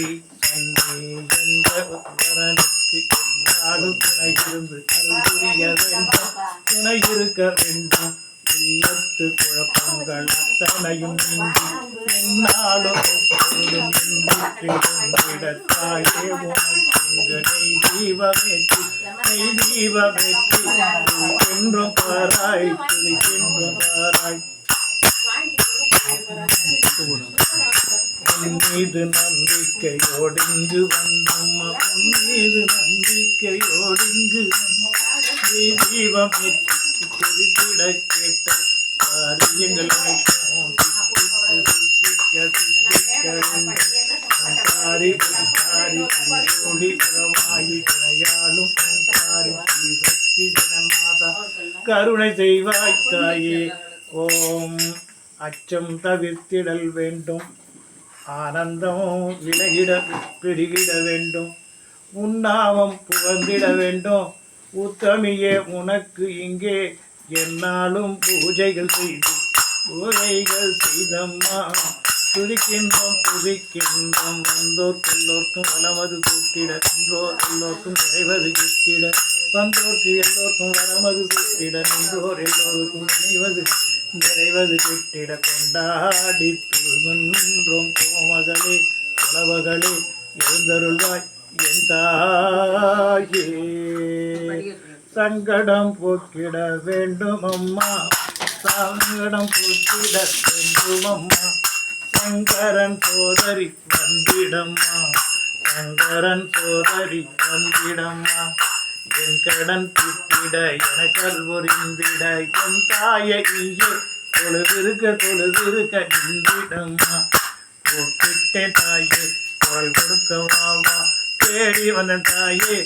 சரி சன்னி என்ற வரனுக்கு என்னாலும் துணை இருந்து அருள் புரிய வேண்டும் துணை இருக்க வேண்டும் இல்லத்து குழப்பங்கள் அத்தனையும் நீங்கி என்னாலும் எப்பொழுதும் உனக்கு நெய் தீப வெற்றி நெய் தீப வெற்றி என்றும் பாராய் துதிக்கின்றோம் பாராய் Thank you. உன் மீது நம்பிக்கையோடிங்கு இங்கு உன் மீது நம்பிக்கையோடிங்கு நீ தீபம் ஏற்றி குறிப்பிட கேட்ட காரியங்கள் ஒளி சக்தி ஜெகநாதா கருணை செய்வாய் தாயே. ஓம். அச்சம் தவிர்த்திடல் வேண்டும். ஆனந்தம் விலகிட பெருகிட வேண்டும். உன்னாமம் புகழ்ந்திட வேண்டும். உத்தமியே உனக்கு இங்கே என்னாலும் பூஜைகள் செய்து பூஜைகள் செய்தம்மா. துதிக்கின்றோம் புதிக்கின்றோம் வந்தோர்க்கு எல்லோர்க்கும் வளமது கூட்டிட என்றோர் எல்லோர்க்கும் நிறைவது கிட்டிட வந்தோர்க்கு எல்லோர்க்கும் வரமது கூட்டிட நின்றோர் எல்லோருக்கும் நினைவது நிறைவது கிட்டிட கொண்டாடி நின்றோம் மகளே குலவகளே எழுந்தருள்வாய் என் தாயே. சங்கடம் போக்கிட வேண்டும் அம்மா சங்கடம் போக்கிட வேண்டும் அம்மா. சங்கரன் சோதரி வந்திடம்மா சங்கரன் சோதரி வந்திடம்மா. என் கடன் திட்டிட எனக்கல் புரிந்திட என் தாயை நீயே தொழுதிருக்க தொழுதிருக்க நின்றிடம்மா. கூப்பிட்டேன் தாயே குரல் கொடுக்க வாவா தேடி வந்த தாயே.